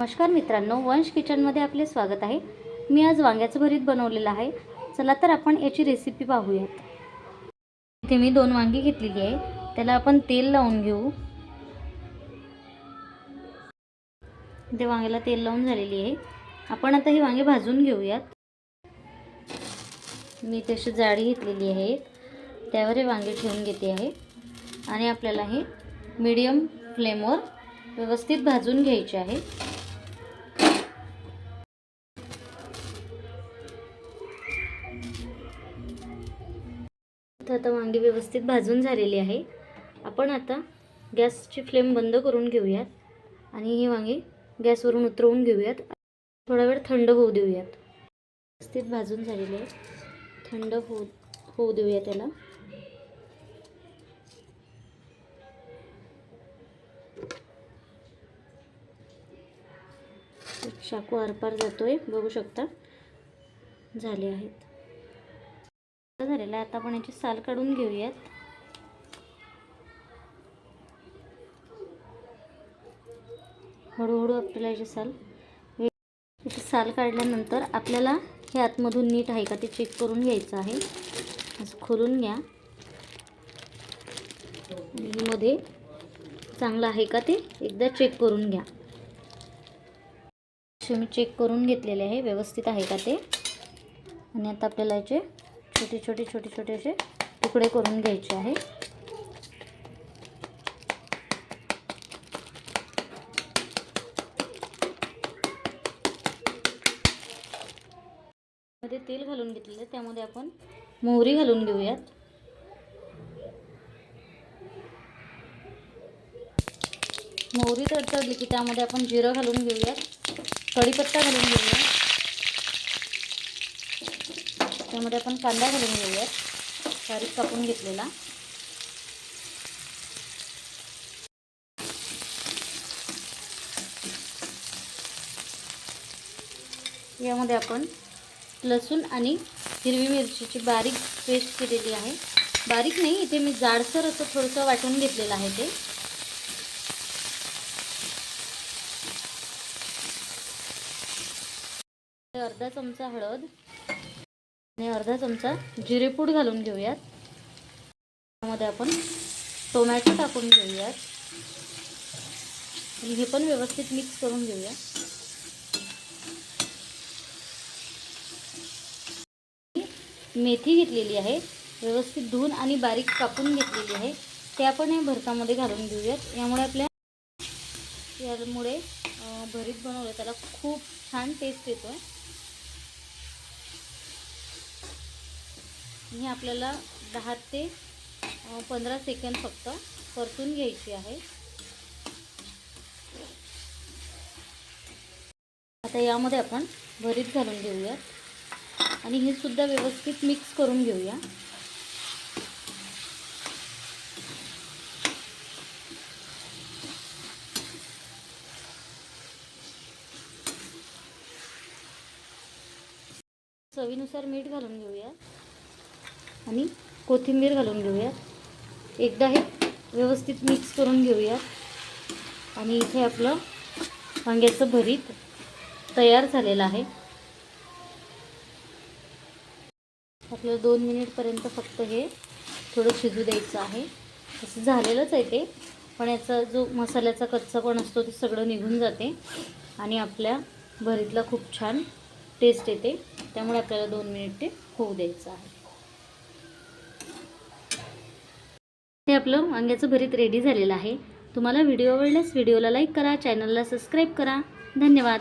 नमस्कार मित्रांनो वंश किचनमध्ये आपले स्वागत आहे. मी आज वांग्याचं भरीत बनवलेलं आहे. चला तर आपण याची रेसिपी पाहूयात. इथे मी दोन वांगी घेतलेली आहे. त्याला आपण तेल लावून घेऊ. इथे वांग्याला तेल लावून झालेली आहे. आपण आता ही वांगे भाजून घेऊयात. मी तशी जाळी घेतलेली आहे. त्यावर हे वांगे ठेवून घेते आहे. आणि आपल्याला हे मीडियम फ्लेमवर व्यवस्थित भाजून घ्यायचे आहे. इथं आता वांगी व्यवस्थित भाजून झालेली आहे. आपण आता गॅसची फ्लेम बंद करून घेऊयात आणि ही वांगी गॅसवरून उतरवून घेऊयात. थोडा वेळ थंड होऊ देऊयात. व्यवस्थित भाजून झालेली आहे. थंड होऊ होऊ देऊया त्याला शाकू आरपार जातोय. बघू शकता झाले आहेत. झालेलं आहे. आता आपण याची साल काढून घेऊयात. हळूहळू आपल्याला याची साल याची साल काढल्यानंतर आपल्याला हे आतमधून नीट आहे का ते चेक करून घ्यायचं आहे. असं खोलून घ्या. मध्ये चांगलं आहे का ते एकदा चेक करून घ्या. मी चेक करून घेतलेले आहे. व्यवस्थित आहे का ते? आणि आता आपल्याला याचे छोटे छोटे छोटे छोटे असे तुकडे करून घ्यायचे आहे. मध्ये तेल घालून घेतलेलं त्यामध्ये आपण मोहरी घालून घेऊयात. मोहरी तडतडली की त्यामध्ये आपण जिरं घालून घेऊयात. कढीपत्ता घालून घेऊयात. त्यामध्ये आपण कांदा घालून घेऊयात. बारीक कापून घेतलेला. यामध्ये आपण लसूण आणि हिरवी मिरचीची बारीक पेस्ट केलेली आहे. बारीक नाही इथे मी जाडसर असं थोडंसं वाटून घेतलेलं आहे ते. अर्धा चमचा हळद. आणि अर्धा चमचा जिरेपूड घालून घेऊयात. त्यामध्ये आपण टोमॅटो टाकून घेऊयात. आणि हे पण व्यवस्थित मिक्स करून घेऊया. मेथी घेतलेली आहे व्यवस्थित धुवून आणि बारीक कापून घेतलेली आहे. ते आपण या भरतामध्ये घालून घेऊयात. यामुळे आपल्या यामुळे भरीत बनवलं त्याला खूप छान टेस्ट येतो आहे ही आपल्याला दहा ते पंधरा सेकंद फक्त परतून घ्यायची आहे. आता यामध्ये आपण भरीत घालून घेऊया आणि हे सुद्धा व्यवस्थित मिक्स करून घेऊया. चवीनुसार मीठ घालून घेऊया आणि कोथिंबीर घालून घेऊयात. एकदा हे व्यवस्थित मिक्स करून घेऊयात. आणि इथे आपलं वांग्याचं भरीत तयार झालेलं आहे. आपल्याला दोन मिनिटपर्यंत फक्त हे थोडं शिजू द्यायचं आहे. तसं झालेलंच आहे ते. पण याचा जो मसाल्याचा कच्चा पण असतो ते सगळं निघून जाते. आणि आपल्या भरीतला खूप छान टेस्ट येते. त्यामुळे आपल्याला दोन मिनिट ते होऊ द्यायचं आहे. आपलं वांग्याचं भरीत रेडी झालेलं आहे. तुम्हाला व्हिडिओ आवडल्यास व्हिडिओला लाईक करा चॅनलला सबस्क्राईब करा. धन्यवाद.